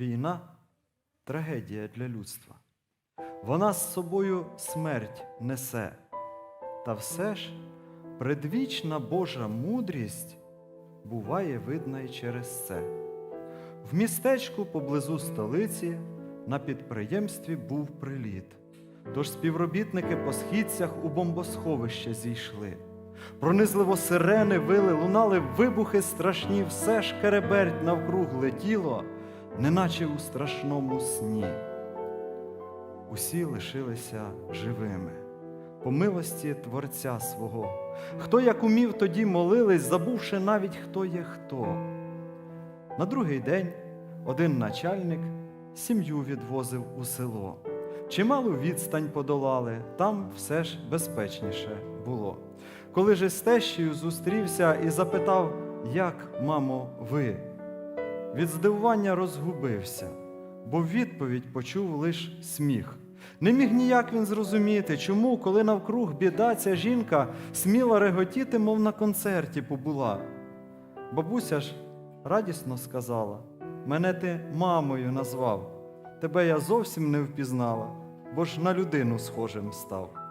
Війна трагедія для людства. Вона з собою смерть несе. Та все ж предвічна Божа мудрість буває видна й через це. В містечку поблизу столиці на підприємстві був приліт. Тож співробітники по східцях у бомбосховище зійшли. Пронизливо сирени вили, лунали вибухи страшні, все ж кереберть навкруг летіло, неначе у страшному сні. Усі лишилися живими, по милості Творця свого. Хто як умів, тоді молились, забувши навіть, хто є хто. На другий день один начальник сім'ю відвозив у село. Чималу відстань подолали, там все ж безпечніше було. Коли же з тещею зустрівся і запитав, як, мамо, ви? Від здивування розгубився, бо відповідь почув лиш сміх. Не міг ніяк він зрозуміти, чому, коли навкруг біда ця жінка сміла реготіти, мов на концерті побула. Бабуся ж радісно сказала: мене ти мамою назвав, тебе я зовсім не впізнала, бо ж на людину схожим став.